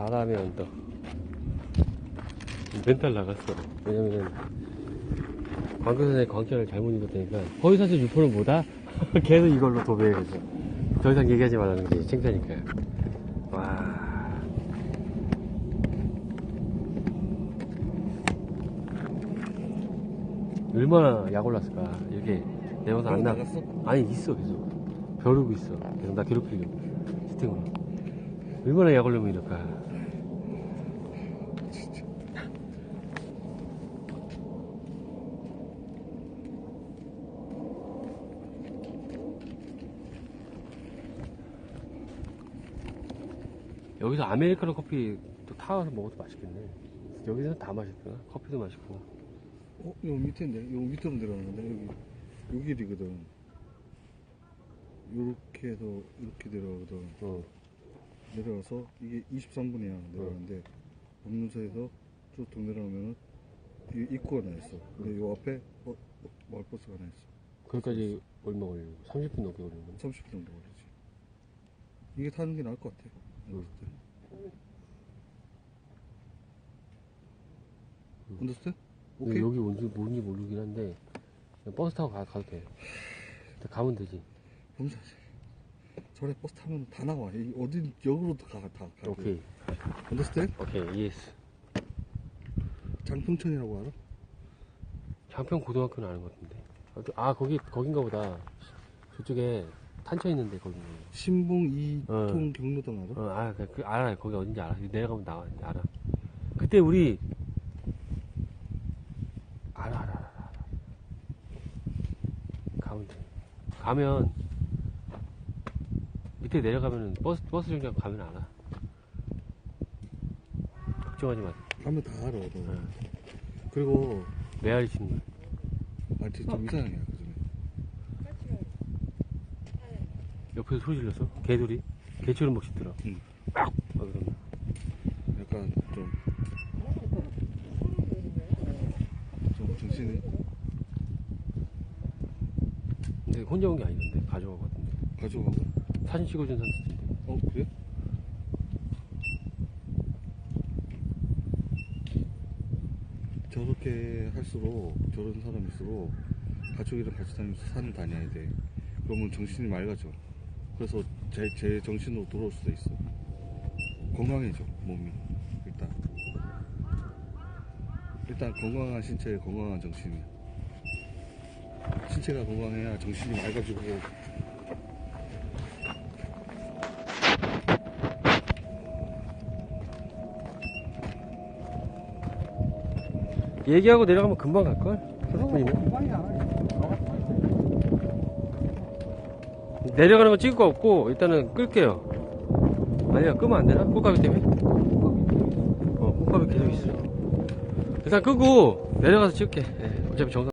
바람의 언덕. 멘탈 나갔어. 왜냐면, 광교선의 광천을 잘못 입었다니까. 허위사실 유포는 뭐다? 계속 이걸로 도배해서. 더 이상 얘기하지 말라는 게 창피하니까요. 와. 얼마나 약 올랐을까. 이렇게 내 영상 안 나. 나갔어? 아니, 있어, 계속. 벼르고 있어. 계속 나 괴롭히려고. 채팅으로. 얼마나 약 올리면 이럴까. 여기서 아메리카노 커피 또 타와서 먹어도 맛있겠네. 여기서는 다 맛있구나. 커피도 맛있고. 어? 여기 밑에인데? 여기 밑으로 내려가는데? 여기, 여기 길이거든. 요렇게 해서 이렇게 내려가거든. 어. 내려가서 이게 23분이야 내려가는데 법문사에서 쭉더 내려가면은 이 입구가 하나 있어. 근데 요 앞에 어, 어, 마을버스가 하나 있어. 거기까지 얼마 걸리고? 30분 넘게 걸리는 30분 정도 걸리지. 이게 타는 게 나을 것 같아. 근데 오케이. 여기 뭔지, 뭔지 모르긴 한데, 그냥 버스 타고 가, 가도 돼. 일단 가면 되지. 범사지. 저래 버스 타면 다 나와. 이 어딘 역으로도 가, 다 가. 오케이. 언더스탠? 오케이, 예스. 장풍천이라고 알아? 장평 고등학교는 아는 것 같은데. 아, 거기, 거긴가 보다. 저쪽에 탄천 있는데, 거기. 신봉 이통 어. 경로당 알아? 어, 아, 그, 그, 알아. 거기 어딘지 알아. 내려가면 나와. 알아. 그때 우리, 알아, 알아, 알아. 알아. 가면 돼. 가면, 밑에 내려가면은 버스, 버스 정류장 가면 알아. 걱정하지 마. 가면 다 알아. 너. 응. 그리고 메아리 치는. 아, 진짜 좀 이상해. 그중에. 옆에서 소리 질렀어? 개소리? 개처럼 막 짖더라. 응. 막! 막 이러면. 약간 좀. 좀 정신이 근데 혼자 온 게 아니던데. 가져간 것 같은데. 가져가고. 사진 찍어준 상태인데. 어, 그래? 저렇게 할수록 저런 사람일수록 가족이랑 같이 다니면서 산을 다녀야 돼. 그러면 정신이 맑아져. 그래서 제, 제 정신으로 돌아올 수도 있어. 건강해져, 몸이. 일단. 일단 건강한 신체에 건강한 정신이야. 신체가 건강해야 정신이 맑아지고 얘기하고 내려가면 금방 갈걸? 30분이면? 내려가는 거 찍을 거 없고, 일단은 끌게요. 아니야, 끄면 안 되나? 꽃가루 때문에? 어, 꽃가루 계속 있어. 일단 끄고, 내려가서 찍을게. 예, 어차피 정상